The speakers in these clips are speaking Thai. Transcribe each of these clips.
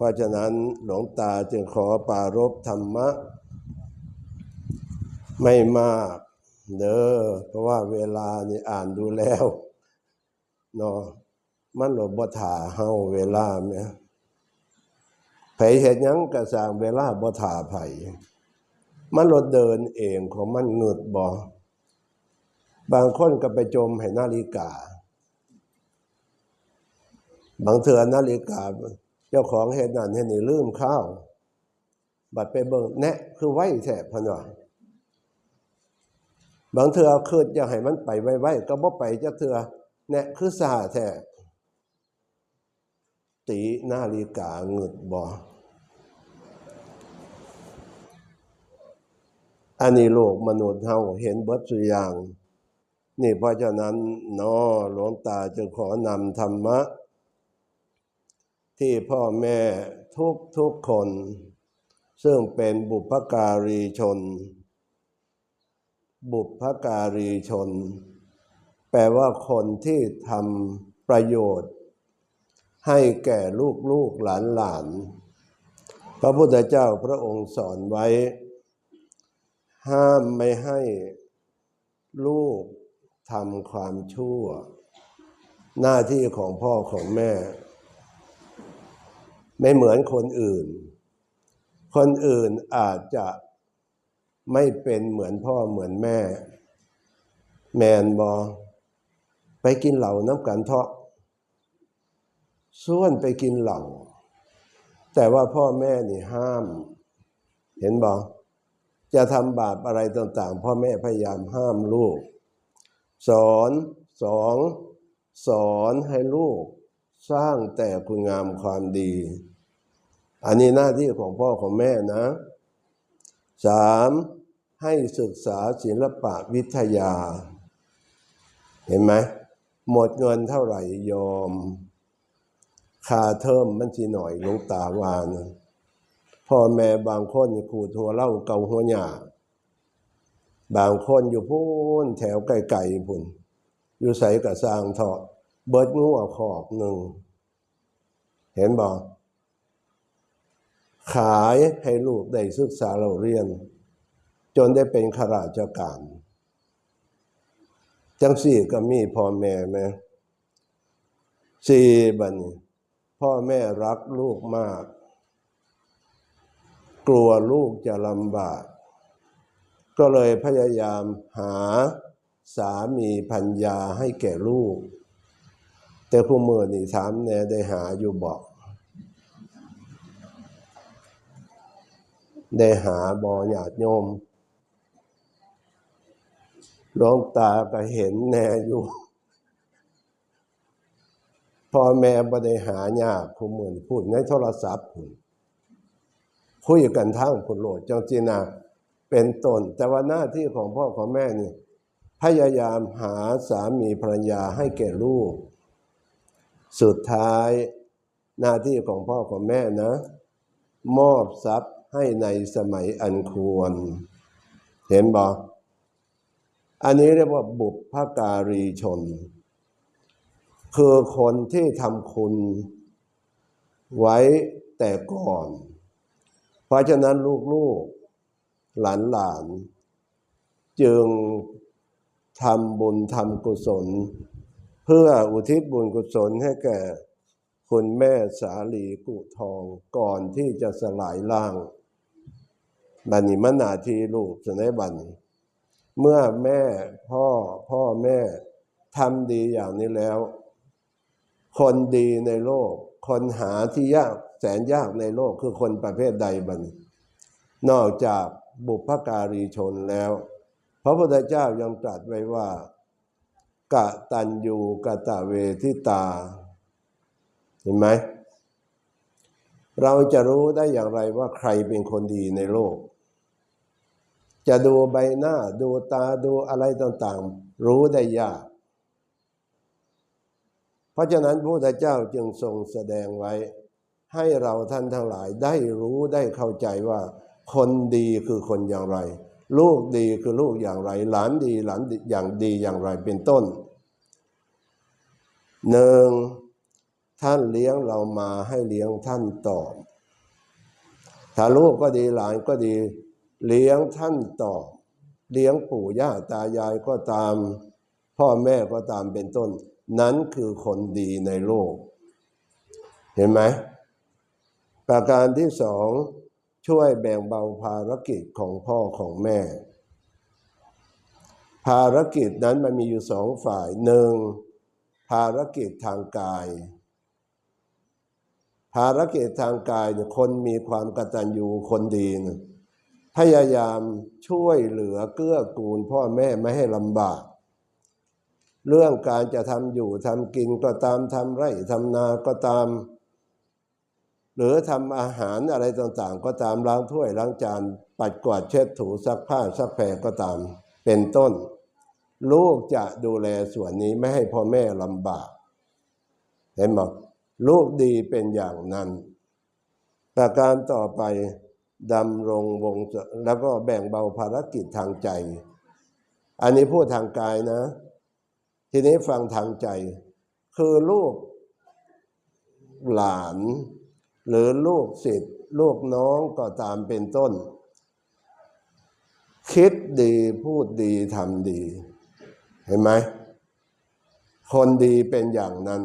เพราะฉะนั้นหลวงตาจึงขอปรารบธรรมะ ไม่มากเด้อเพราะว่าเวลานี่อ่านดูแล้วเนาะมันหลบบ่ถาเฮาเวลาแม่ไผเฮ็ดหยังก็สางเวลาบ่ถาไผมันรถเดินเองของมันเงึดบ่บางคนก็ไปจมให้นาฬิกา บางเถื่อนาฬิกา เจ้าของเฮ็ดนั่นเฮ็ดนี่ลืมข้าว บัดไปเบิ่งแนะคือไว้แท้พะเนาบางเถื่อคิดอยากให้มันไปไวๆก็บ่ไปจักเถื่อแน่คือสาแท้ตีนาฬิกาเงึดบ่อันนี้โลกมนุษย์เฮาเห็นเบิดสุอย่าง นี่เพราะฉะนั้นเนาะหลวงตาจึงขอนำธรรมะ ที่พ่อแม่ทุกทุกคน ซึ่งเป็นบุพการีชน บุพการีชน แปลว่าคนที่ทำประโยชน์ ให้แก่ลูกลูกหลานหลานพระพุทธเจ้าพระองค์สอนไว้ ห้ามไม่ให้ลูกทำความชั่ว หน้าที่ของพ่อของแม่ ไม่เหมือนคนอื่น คนอื่นอาจจะไม่เป็นเหมือนพ่อเหมือนแม่ แมนบอไปกินเหล่าน้ำกันเทาะส่วนไปกินเหล่า แต่ว่าพ่อแม่นี่ห้าม เห็นบอจะทำบาปอะไรต่างๆ พ่อแม่พยายามห้ามลูก สอนสองสอนให้ลูก สร้างแต่คุณงามความดี อันนี้หน้าที่ของพ่อของแม่นะสามให้ศึกษาศิลปะวิทยา เห็นไหมหมดเงินเท่าไหร่ยอมค่าเทอมมันสิหน่อยลงตาวานพ่อแม่บางคนขูดหัวเล่าเกาหัวหยาบางคนอยู่พูนแถวไกลๆพุ่น อยู่ใส่กับสร้างเถาะเบิดงัวขอกหนึ่ง เห็นบอก ขายให้ลูกได้ศึกษาเราเรียน จนได้เป็นข้าราชการ จังสี่ก็มีพ่อแม่ไหมสี่บันพ่อแม่รักลูกมาก กลัวลูกจะลำบาก ก็เลยพยายามหาสามีพัญญาให้แก่ลูก แต่ผู้มือนี่ถามแน่ได้หาอยู่บอก ได้หาบอญาติโยมหลวงตาก็เห็นแน่อยู่พ่อแม่บ่ได้หายากผู้มือพูดในโทรศัพท์พุ่นคุยกันทั้งพุ่นโหลดจังจีนาเป็นตน แต่ว่าหน้าที่ของพ่อของแม่นี่พยายามหาสามีภรรยาให้แก่ลูก สุดท้ายหน้าที่ของพ่อของแม่นะ มอบทรัพย์ ให้ในสมัยอันควร เห็นบอกอันนี้เรียกว่าบุพการีชน คือคนที่ทำคุณไว้แต่ก่อน เพราะฉะนั้นลูกๆ หลานๆจึงทำบุญทำกุศล เพื่ออุทิศบุญกุศลให้แก่คุณแม่สาลีกุทองก่อนที่จะสลายร่าง บันนี้มนาทีลูกสนัยบันเมื่อแม่พ่อพ่อแม่ทำดีอย่างนี้แล้ว คนดีในโลก คนหาที่ยากแสนยากในโลกคือคนประเภทใดบันนอกจากบุพการีชนแล้ว พระพุทธเจ้ายังตรัสไว้ว่ากะตัญญูกะตะเวทิตา เห็นไหม เราจะรู้ได้อย่างไรว่าใครเป็นคนดีในโลก จะดูใบหน้า ดูตาดูอะไรต่างๆ รู้ได้ยาก เพราะฉะนั้นพระพุทธเจ้าจึงทรงแสดงไว้ ให้เราท่านทั้งหลายได้รู้ได้เข้าใจว่า คนดีคือคนอย่างไร ลูกดีคือลูกอย่างไร หลานดีหลานอย่างดีอย่างไรเป็นต้นหนึ่งท่านเลี้ยงเรามาให้เลี้ยงท่านตอบถ้าลูกก็ดีหลานก็ดี เลี้ยงท่านต่อ เลี้ยงปู่ย่าตายายก็ตาม พ่อแม่ก็ตามเป็นต้น นั้นคือคนดีในโลก เห็นไหม ประการที่สองช่วยแบ่งเบาภารกิจของพ่อของแม่ ภารกิจนั้นมันมีอยู่สองฝ่ายหนึ่งภารกิจทางกาย ภารกิจทางกายเนี่ยคนมีความกตัญญูคนดีเนี่ย พยายามช่วยเหลือเกื้อกูลพ่อแม่ไม่ให้ลำบาก เรื่องการจะทำอยู่ทำกินก็ตามทำไร่ทำนาก็ตาม หรือทำอาหารอะไรต่างๆ ก็ตามล้างถ้วยล้างจานปัดกวาดเช็ดถูซักผ้าซักแพรก็ตามเป็นต้น ลูกจะดูแลส่วนนี้ไม่ให้พ่อแม่ลำบาก เห็นบอกลูกดีเป็นอย่างนั้น ประการต่อไป ดำรงวงแล้วก็แบ่งเบาภารกิจทางใจ อันนี้พูดทางกายนะ ทีนี้ฟังทางใจ คือลูกหลาน หรือลูกศิษย์ลูกน้องก็ตามเป็นต้น คิดดีพูดดีทำดี เห็นไหม คนดีเป็นอย่างนั้น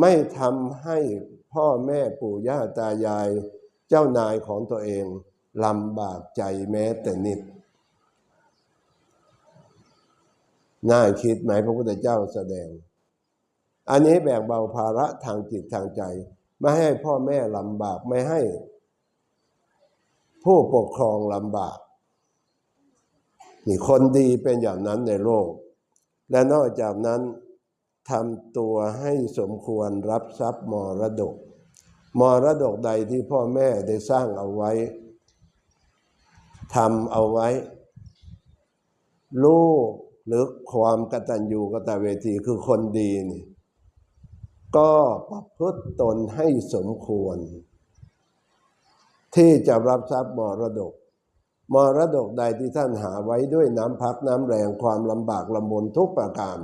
ไม่ทำให้พ่อแม่ปู่ย่าตายาย เจ้านายของตัวเองลำบากใจแม้แต่นิด น่าคิดไหมพระพุทธเจ้าแสดง อันนี้แบ่งเบาภาระทางจิตทางใจ ไม่ให้พ่อแม่ลำบากไม่ให้ ผู้ปกครองลำบากนี่คนดีเป็นอย่างนั้นในโลก และนอกจากนั้นทำตัวให้สมควรรับทรัพย์มรดก มรดกใดที่พ่อแม่ได้สร้างเอาไว้ทำเอาไว้ ลูกหรือความกตัญญูกตเวทีคือคนดีนี่ก็ประพฤติตนให้สมควร ที่จะรับทรัพย์มรดก มรดกใดที่ท่านหาไว้ด้วยน้ำพักน้ำแรงความลำบากลำบนทุกประการ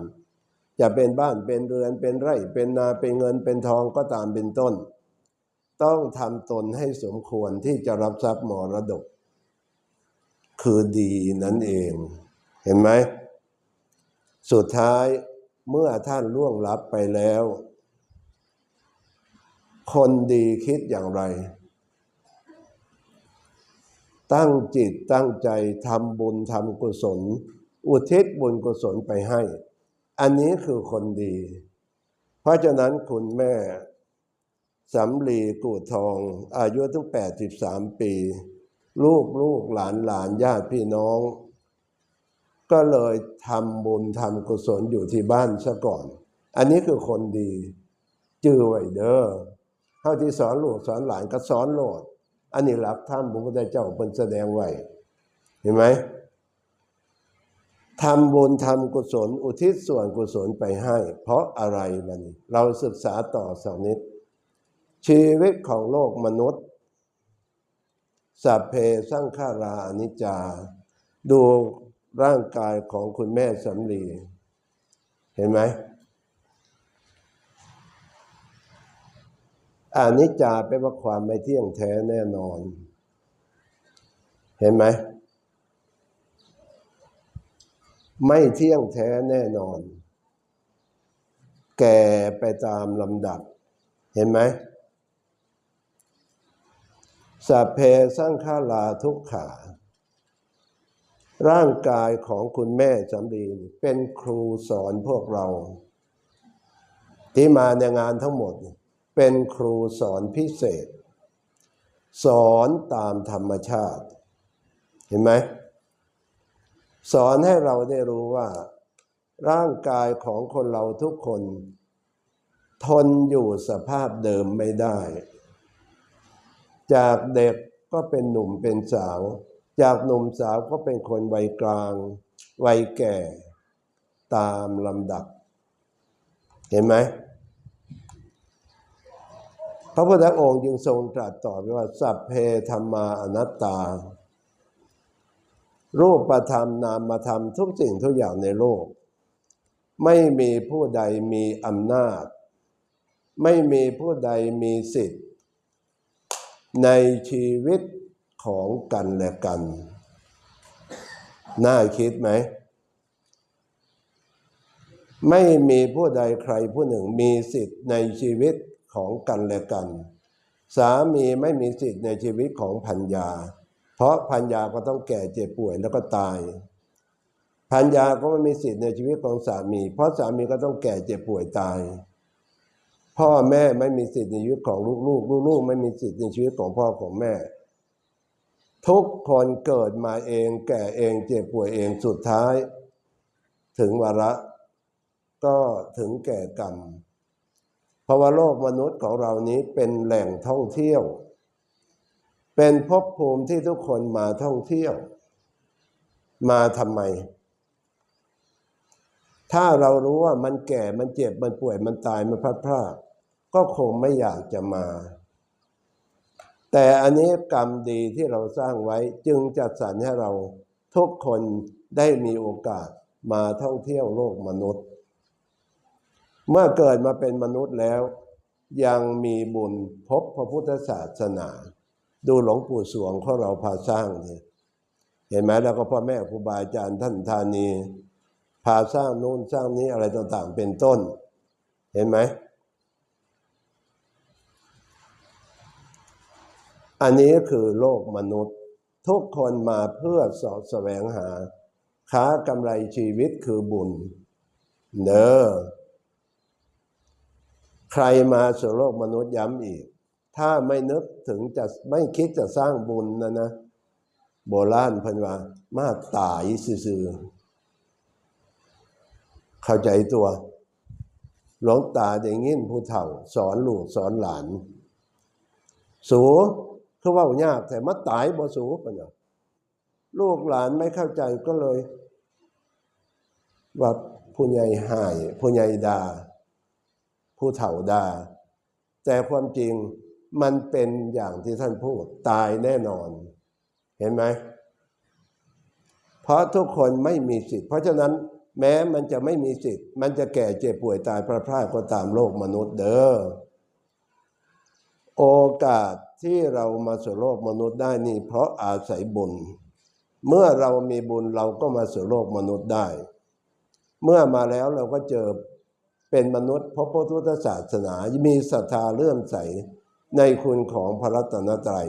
จะเป็นบ้านเป็นเรือนเป็นไร่เป็นนาเป็นเงินเป็นทองก็ตามเป็นต้น ต้องทำตนให้สมควรที่จะรับทรัพย์มรดก คือดีนั่นเอง เห็นไหม สุดท้ายเมื่อท่านล่วงลับไปแล้ว คนดีคิดอย่างไร ตั้งจิตตั้งใจทำบุญทำกุศล อุทิศบุญกุศลไปให้ อันนี้คือคนดี เพราะฉะนั้นคุณแม่ สำลีกูทอง อายุตั้ง83 ปี ลูกลูกหลานหลานญาติพี่น้อง ก็เลยทำบุญทำกุศลอยู่ที่บ้านซะก่อน อันนี้คือคนดี จือไว้เด้อเท่าที่สอนลูกสอนหลานก็สอนโลด อันนี้หลักธรรมพระพุทธเจ้าเป็นแสดงไว้ เห็นไหมทำบุญทำกุศล อุทิศส่วนกุศลไปให้ เพราะอะไรมันเราศึกษาต่อสักนิด ชีวิตของโลกมนุษย์ สัพเพสร้างขาราอนิจจา ดูร่างกายของคุณแม่สำลี เห็นไหมอานิจจาแปลว่าความไม่เที่ยงแท้แน่นอน เห็นไหม ไม่เที่ยงแท้แน่นอน แก่ไปตามลำดับ เห็นไหม สัพเพสร้างฆาลาทุกขา ร่างกายของคุณแม่สำลีเป็นครูสอนพวกเรา ที่มาในงานทั้งหมด เป็นครูสอนพิเศษ สอนตามธรรมชาติ เห็นไหม สอนให้เราได้รู้ว่า ร่างกายของคนเราทุกคน ทนอยู่สภาพเดิมไม่ได้ จากเด็กก็เป็นหนุ่มเป็นสาว จากหนุ่มสาวก็เป็นคนวัยกลาง วัยแก่ ตามลำดับ เห็นไหมพระพุทธองค์จึงทรงตรัสต่อไปว่า สัพเพธรรมาอนัตตา รูปธรรมนามธรรมทุกสิ่งทุกอย่างในโลก ไม่มีผู้ใดมีอำนาจ ไม่มีผู้ใดมีสิทธิ์ ในชีวิตของกันและกัน น่าคิดไหม ไม่มีผู้ใดใครผู้หนึ่งมีสิทธิ์ในชีวิตของกันและกัน สามีไม่มีสิทธิ์ในชีวิตของพัญญาเพราะพัญญาก็ต้องแก่เจ็บป่วยแล้วก็ตายพัญญาก็ไม่มีสิทธิ์ในชีวิตของสามี เพราะสามีก็ต้องแก่เจ็บป่วยตาย พ่อแม่ไม่มีสิทธิ์ในชีวิตของลูกๆ ลูกๆ ไม่มีสิทธิ์ในชีวิตของพ่อของแม่ ทุกคนเกิดมาเองแก่เองเจ็บป่วยเองสุดท้าย ถึงวาระ ก็ถึงแก่กรรมเพราะว่าโลกมนุษย์ของเรานี้เป็นแหล่งท่องเที่ยว เป็นภพภูมิที่ทุกคนมาท่องเที่ยว มาทำไมถ้าเรารู้ว่ามันแก่ มันเจ็บ มันป่วย มันตาย มันพลาดพลาด ก็คงไม่อยากจะมา แต่อันนี้กรรมดีที่เราสร้างไว้จึงจัดสรรให้เราทุกคนได้มีโอกาสมาท่องเที่ยวโลกมนุษย์ เมื่อเกิดมาเป็นมนุษย์แล้ว ยังมีบุญพบพระพุทธศาสนา ดูหลวงปู่สวงของเราพาสร้างเนี่ยเห็นไหมแล้วก็พ่อแม่ครูบาอาจารย์ท่านธานี พาสร้างนู่นสร้างนี้อะไรต่างๆ เป็นต้น เห็นไหม อันนี้คือโลกมนุษย์ ทุกคนมาเพื่อสอบแสวงหาค้ากำไรชีวิตคือบุญ เนอใครมาสู่โลกมนุษย์ย้ำอีก ถ้าไม่นึกถึงจะไม่คิดจะสร้างบุญนะนะ โบราณพันว่า มาตายซื่อเข้าใจตัว หลวงตาอย่างงี้ผู้เฒ่า สอนลูกสอนหลาน สู คือว่ายากแต่มาตายบ่สูปะเนาะลูกหลานไม่เข้าใจก็เลย ว่าผู้ใหญ่หายผู้ใหญ่ดาผู้เฒ่าดาแต่ความจริงมันเป็นอย่างที่ท่านพูดตายแน่นอน เห็นไหม เพราะทุกคนไม่มีสิทธิ์ เพราะฉะนั้นแม้มันจะไม่มีสิทธิ์ มันจะแก่เจ็บป่วยตายพลาพลาดก็ตามโลกมนุษย์เด้อโอกาส ที่เรามาสู่โลกมนุษย์ได้นี่ เพราะอาศัยบุญ เมื่อเรามีบุญเราก็มาสู่โลกมนุษย์ได้ เมื่อมาแล้วเราก็เจอเป็นมนุษย์พบพระพุทธศาสนามีศรัทธาเลื่อมใสในคุณของพระรัตนตรัย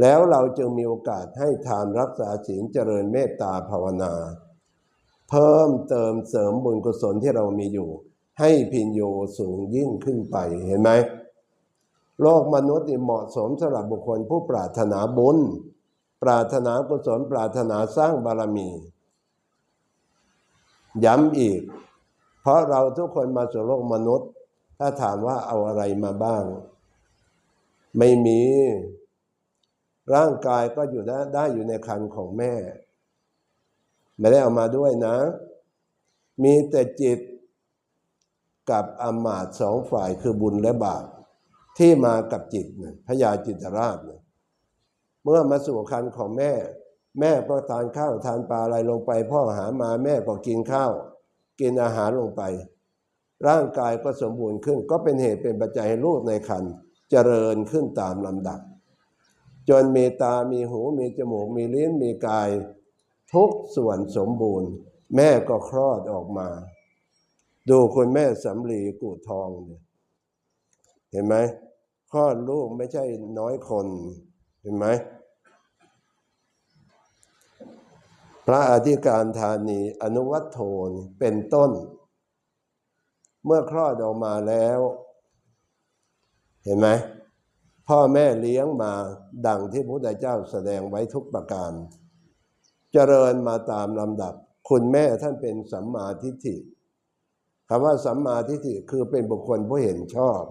แล้วเราจึงมีโอกาสให้ทานรักษาศีลเจริญเมตตาภาวนา เพิ่มเติมเสริมบุญกุศลที่เรามีอยู่ ให้พินโยสูงยิ่งขึ้นไปเห็นไหม โลกมนุษย์นี่เหมาะสมสำหรับบุคคลผู้ปรารถนาบุญ ปรารถนากุศลปรารถนาสร้างบารมี ย้ำอีก เพราะเราทุกคนมาสู่โลกมนุษย์ ถ้าถามว่าเอาอะไรมาบ้าง ไม่มี ร่างกายก็อยู่ได้ได้อยู่ในคันของแม่ ไม่ได้เอามาด้วยนะ มีแต่จิตกับอมาตย์สองฝ่ายคือบุญและบาป ที่มากับจิตเนี่ยพญาจิตราชเนี่ยเมื่อมาสู่คันของแม่ แม่ก็ทานข้าวทานปลาอะไรลงไป พ่อหามาแม่ก็กินข้าว กินอาหารลงไป ร่างกายก็สมบูรณ์ขึ้น ก็เป็นเหตุเป็นปัจจัยให้ลูกในคันเจริญขึ้นตามลำดับ จนมีตามีหูมีจมูกมีลิ้นมีกาย ทุกส่วนสมบูรณ์ แม่ก็คลอดออกมา ดูคุณแม่สำลีกูดทองเนี่ยเห็นไหม คลอดลูกไม่ใช่น้อยคนเห็นไหมพระอธิการธานีอนุวัตโทนเป็นต้น เมื่อคลอดออกมาแล้ว เห็นไหมพ่อแม่เลี้ยงมาดังที่พระพุทธเจ้าแสดงไว้ทุกประการ เจริญมาตามลำดับ คุณแม่ท่านเป็นสัมมาทิฏฐิคำว่าสัมมาทิฏฐิคือเป็นบุคคลผู้เห็นชอบ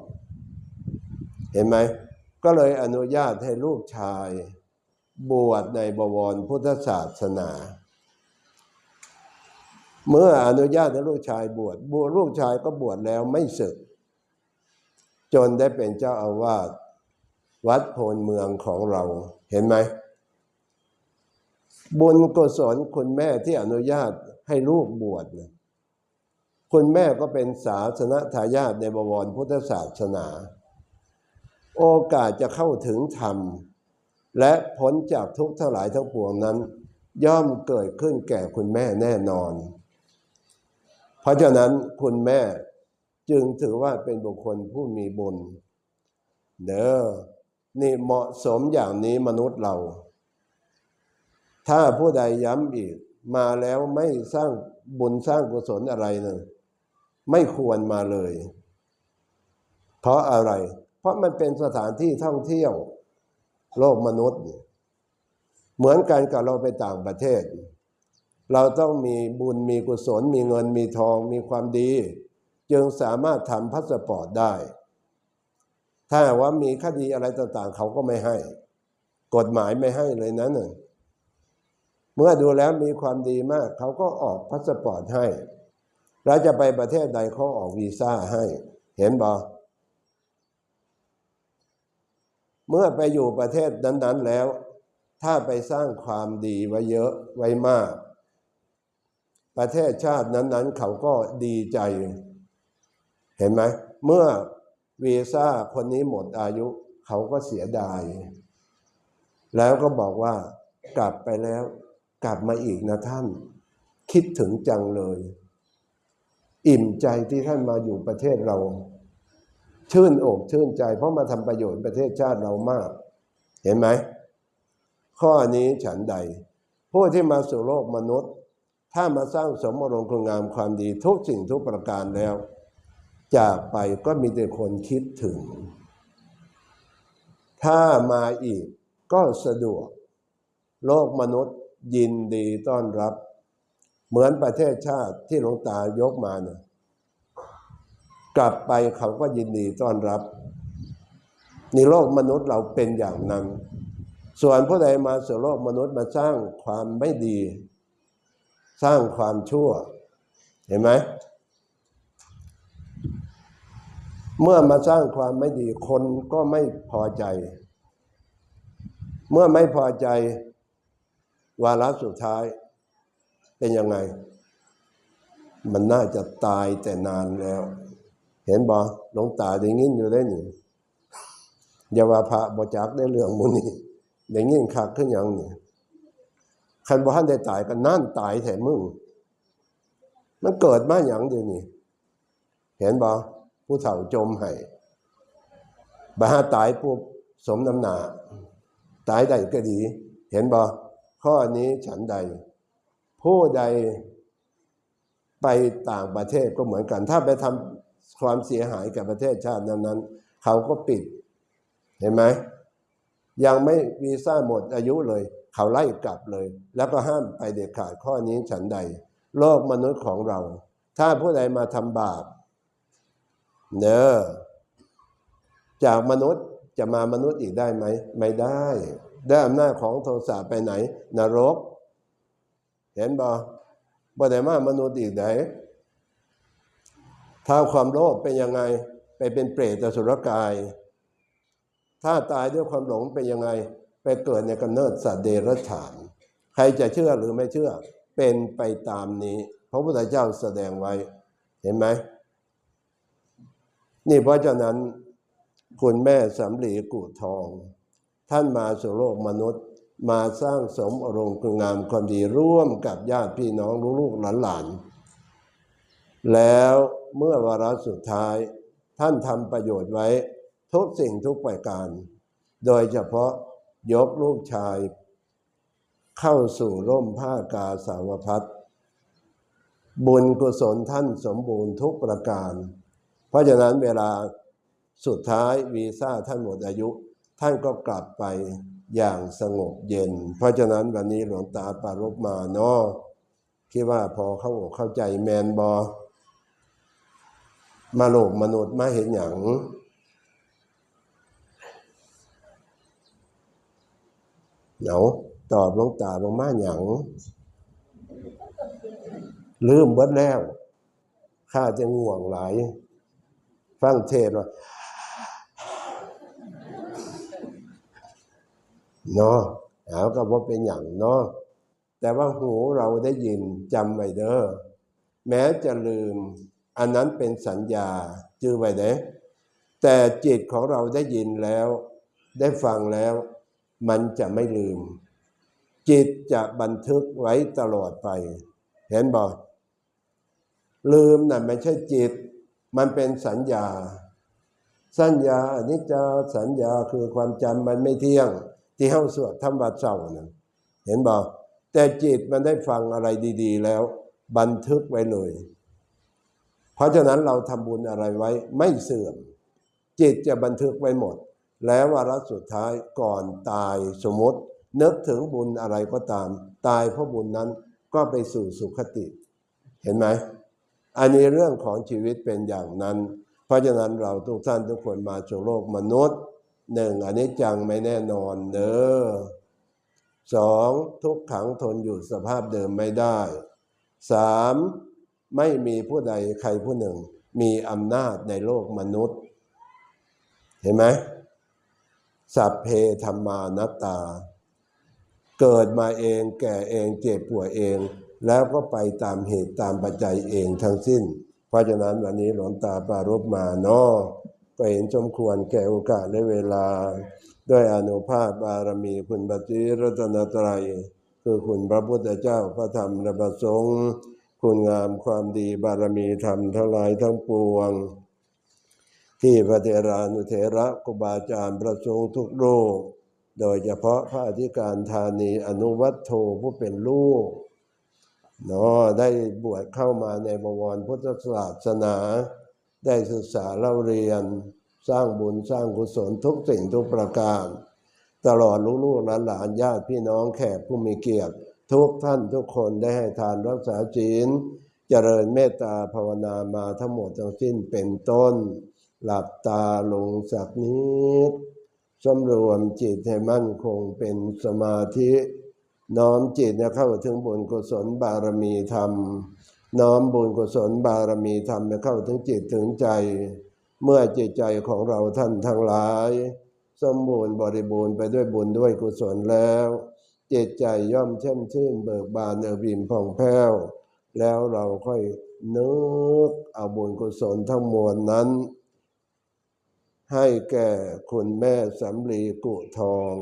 เห็นไหมก็เลยอนุญาตให้ลูกชาย บวชในบวรพุทธศาสนา เมื่ออนุญาตให้ลูกชายบวชบวชลูกชายก็บวชแล้วไม่สึก จนได้เป็นเจ้าอาวาสวัดโพนเมืองของเราเห็นไหมบุญกุศลคุณแม่ที่อนุญาตให้ลูกบวชนะคุณแม่ก็เป็นศาสนทายาทในบวรพุทธศาสนา โอกาสจะเข้าถึงธรรม และพ้นจากทุกข์ทั้งหลายทั้งปวงนั้น ย่อมเกิดขึ้นแก่คุณแม่แน่นอน เพราะฉะนั้นคุณแม่จึงถือว่าเป็นบุคคลผู้มีบุญเด้อนี่เหมาะสมอย่างนี้มนุษย์เรา ถ้าผู้ใดย้ำอีกมาแล้วไม่สร้างบุญสร้างกุศลอะไรเลยไม่ควรมาเลย เพราะอะไร เพราะมันเป็นสถานที่ท่องเที่ยวโลกมนุษย์ เหมือนกันกับเราไปต่างประเทศ เราต้องมีบุญมีกุศล มีเงินมีทองมีความดี จึงสามารถทำพาสปอร์ตได้ ถ้าว่ามีคดีอะไรต่างๆ เขาก็ไม่ให้ กฎหมายไม่ให้เลยนั้นน่ะเมื่อดูแล้วมีความดีมาก เขาก็ออกพาสปอร์ตให้ เราจะไปประเทศใดเขาออกวีซ่าให้ เห็นบ่อ เมื่อไปอยู่ประเทศนั้น ๆแล้ว ถ้าไปสร้างความดีไว้เยอะไว้มาก ประเทศชาตินั้นๆ เขาก็ดีใจ เห็นไหมเมื่อวีซ่าคนนี้หมดอายุ เขาก็เสียดาย แล้วก็บอกว่ากลับไปแล้ว กลับมาอีกนะท่าน คิดถึงจังเลย อิ่มใจที่ท่านมาอยู่ประเทศเรา ชื่นอกชื่นใจ เพราะมาทำประโยชน์ประเทศชาติเรามาก เห็นไหม ข้อนี้ฉันใด ผู้ที่มาสู่โลกมนุษย์ ถ้ามาสร้างสมอารมณ์คุณงามความดีทุกสิ่งทุกประการแล้ว จากไปก็มีแต่คนคิดถึง ถ้ามาอีกก็สะดวก โลกมนุษย์ยินดีต้อนรับ เหมือนประเทศชาติที่หลวงตายกมาเนี่ย กลับไปเขาก็ยินดีต้อนรับ ในโลกมนุษย์เราเป็นอย่างนั้น ส่วนผู้ใดมาสู่โลกมนุษย์มาสร้างความไม่ดี สร้างความชั่ว เห็นไหมเมื่อมาสร้างความไม่ดีคนก็ไม่พอใจ เมื่อไม่พอใจ วาระสุดท้าย เป็นยังไง มันน่าจะตายแต่นานแล้ว เห็นบ่หลวงตาได้ยินอยู่ได้หนิอย่าว่าพระบจักได้เรื่องมุนี่ได้ยินคักขึ้นอย่างนี้คันบ่ท่านได้ตายก็นั่นตายแถมมึง มันเกิดมาอย่างเดียวนี่เห็นบ่ผู้เฒ่าจมให้บาตายปุ๊บสมน้ำหนาตายใดก็ดี เห็นบ่ข้อนี้ฉันใด ผู้ใดไปต่างประเทศก็เหมือนกัน ถ้าไปทำ ความเสียหายกับประเทศชาตินั้นๆเขาก็ปิด เห็นไหมยังไม่วีซ่าหมดอายุเลย เขาไล่กลับเลย แล้วก็ห้ามไปเด็ดขาดข้อนี้ฉันใด โลกมนุษย์ของเรา ถ้าผู้ใดมาทำบาปเนอจากมนุษย์จะมามนุษย์อีกได้ไหม ไม่ได้ ได้อำนาจของโทสะไปไหน นรก เห็นบ่บ่ได้มามนุษย์อีกไหน ถ้าความโลภเป็นยังไง ไปเป็นเปรตสุรกาย ถ้าตายด้วยความหลงเป็นยังไง ไปเกิดในกำเนิดสัตว์เดรัจฉาน ใครจะเชื่อหรือไม่เชื่อ เป็นไปตามนี้ พระพุทธเจ้าแสดงไว้ เห็นไหม นี่เพราะฉะนั้น คุณแม่สำลีกูทอง ท่านมาสู่โลกมนุษย์ มาสร้างสมอารมณ์คุณงามความดีร่วมกับญาติพี่น้องลูกหลานๆแล้ว เมื่อวาระสุดท้าย ท่านทำประโยชน์ไว้ ทุกสิ่งทุกประการ โดยเฉพาะยกลูกชาย เข้าสู่ร่มผ้ากาสาวพัดบุญกุศลท่านสมบูรณ์ทุกประการ เพราะฉะนั้นเวลาสุดท้ายวีซ่าท่านหมดอายุ ท่านก็กลับไปอย่างสงบเย็น เพราะฉะนั้นวันนี้หลวงตาปารบมาเนาะคิดว่าพอเข้าอกเข้าใจแมนบอ มาโลกมนุษย์มาเห็นอย่าง เหนาตอบลงตาบางมาอย่าง ลืมเบิดแล้ว ข้าจะง่วงหลาย ฟังเทศว่าเนาะเอาก็ว่าเป็นอย่างเนาะแต่ว่าหูเราได้ยินจำไว้เด้อแม้จะลืม อันนั้นเป็นสัญญาจื้อไว้เด้แต่จิตของเราได้ยินแล้ว ได้ฟังแล้ว มันจะไม่ลืม จิตจะบันทึกไว้ตลอดไป เห็นบอกลืมน่ะไม่ใช่จิต มันเป็นสัญญา สัญญาอนิจจาสัญญาคือความจำมันไม่เที่ยง ที่เข้าสวดทำวัดเศร้านะเห็นบอกแต่จิตมันได้ฟังอะไรดี ๆ แล้ว บันทึกไว้เลย เพราะฉะนั้นเราทำบุญอะไรไว้ไม่เสื่อม จิตจะบันทึกไว้หมด แล้ววาระสุดท้ายก่อนตายสมมตินึกถึงบุญอะไรก็ตาม ตายเพราะบุญนั้นก็ไปสู่สุคติ เห็นไหมอันนี้เรื่องของชีวิตเป็นอย่างนั้น เพราะฉะนั้นเราทุกท่านทุกคนมาสู่โลกมนุษย์หนึ่งอันนี้จังไม่แน่นอนเด้อสองทุกขังทนอยู่สภาพเดิมไม่ได้สาม ไม่มีผู้ใดใครผู้หนึ่ง มีอำนาจในโลกมนุษย์ เห็นไหมสัพเพธรรมานตตา เกิดมาเองแก่เองเจ็บป่วยเอง แล้วก็ไปตามเหตุตามปัจจัยเองทั้งสิ้น เพราะฉะนั้นวันนี้หลวงตาปารบมาเนาะก็เห็นสมควรแก่โอกาสและเวลา ด้วยอนุภาพบารมีคุณบัจิรัตนตรัย คือคุณพระพุทธเจ้าพระธรรมและพระสงฆ์ คุณงามความดีบารมีธรรมทั้งหลายทั้งปวง ที่พระเทรานุเถระกุบาอาจารย์ประสงค์ทุกโลกโดยเฉพาะพระอธิการธานีอนุวัตโธผู้เป็นลูกเนาะได้บวชเข้ามาในบวรพุทธศาสนา ได้ศึกษาเล่าเรียน สร้างบุญสร้างกุศลทุกสิ่งทุกประการ ตลอดลูกๆหลานๆญาติพี่น้องแขกผู้มีเกียรติ ทุกท่านทุกคนได้ให้ทานรักษาศีลเจริญเมตตาภาวนามาทั้งหมดทั้งสิ้นเป็นต้น หลับตาลงสักนิดสำรวมจิตให้มั่นคงเป็นสมาธิ น้อมจิตเนี่ยเข้าถึงบุญกุศลบารมีธรรม น้อมบุญกุศลบารมีธรรมให้เข้าถึงจิตถึงใจ เมื่อจิตใจของเราท่านทั้งหลาย สมบูรณ์บริบูรณ์ไปด้วยบุญด้วยกุศลแล้ว จิตใจย่อมแช่มชื่นเบิกบานเอบิมผ่องแผ้ว แล้วเราค่อยนึกเอาบุญกุศลทั้งมวลนั้น ให้แก่คุณแม่สำลีกุทอง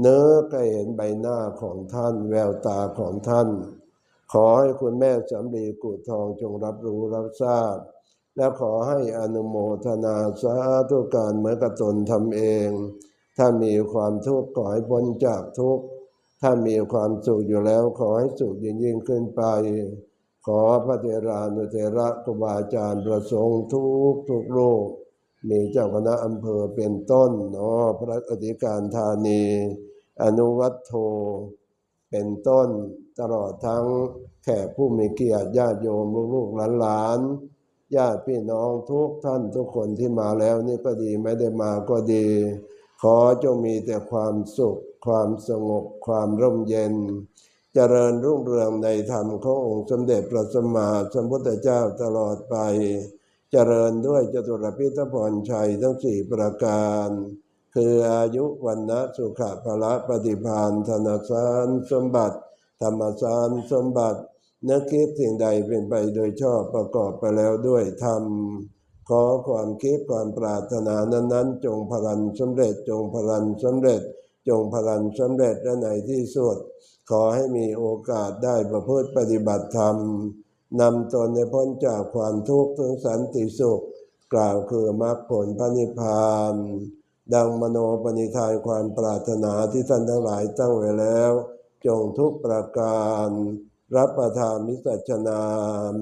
เนื้อก็เห็นใบหน้าของท่าน แววตาของท่าน ขอให้คุณแม่สำลีกุทองจงรับรู้รับทราบ และขอให้อนุโมทนาสาธุการเหมือนกับตนทำเอง ถ้ามีความทุกข์ขอให้พ้นจากทุกข์ ถ้ามีความสุขอยู่แล้ว ขอให้สุขยิ่งยิ่งขึ้นไป ขอพระเทรานุเทระครูบาอาจารย์ประสงค์ทุกทุกโลกมีเจ้าคณะอำเภอเป็นต้นเนาะพระอธิการธานี อนุวัตโท เป็นต้นตลอดทั้งแขกผู้มีเกียรติญาติโยมลูกหลานญาติพี่น้องทุกท่านทุกคนที่มาแล้วนี่ก็ดีไม่ได้มาก็ดี ขอจงมีแต่ความสุข ความสงบความร่มเย็น เจริญรุ่งเรืองในธรรมขององค์สมเด็จพระสัมมาสัมพุทธเจ้าตลอดไป เจริญด้วยจตุรพิธพรชัยทั้งสี่ประการ คืออายุวันนะสุขะพละปฏิพานธนสารสมบัติ ธรรมสารสมบัตินึกคิดสิ่งใดเป็นไปโดยชอบประกอบไปแล้วด้วยธรรมขอความคิดความปรารถนานั้น ๆ จงพลันสำเร็จจงพลันสำเร็จ จงพลันสำเร็จและในที่สุด ขอให้มีโอกาสได้ประพฤติปฏิบัติธรรมนำตนในพ้นจากความทุกข์ถึงสันติสุข กล่าวคือมรรคผลพระนิพพาน ดังมโนปณิธานความปรารถนาที่ท่านทั้งหลายตั้งไว้แล้ว จงทุกประการ รับประทานมิสัชนา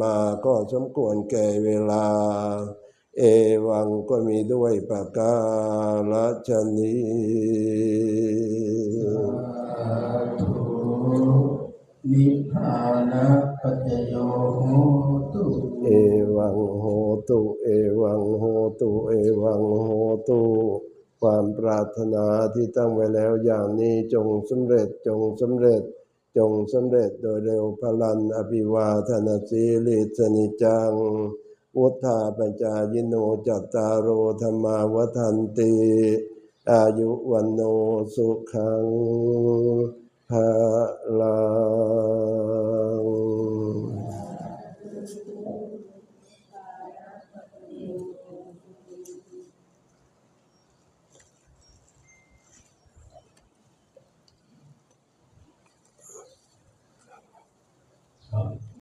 มาก็สมควรแก่เวลา เอวังก็มีด้วยประการฉนี้สาธุนิพพานะปัจจโยโหตุเอวังโหตุเอวังโหตุเอวังโหตุความปรารถนาที่ตั้งไว้แล้วอย่างนี้จงสำเร็จจงสำเร็จ จงสำเร็จโดยเร็วพลันอภิวาทนาสีลิสนิจัง พุทธาปัญจายโนจัตตารโอธรรมาวทันติอายุวันโนสุขังภาลัง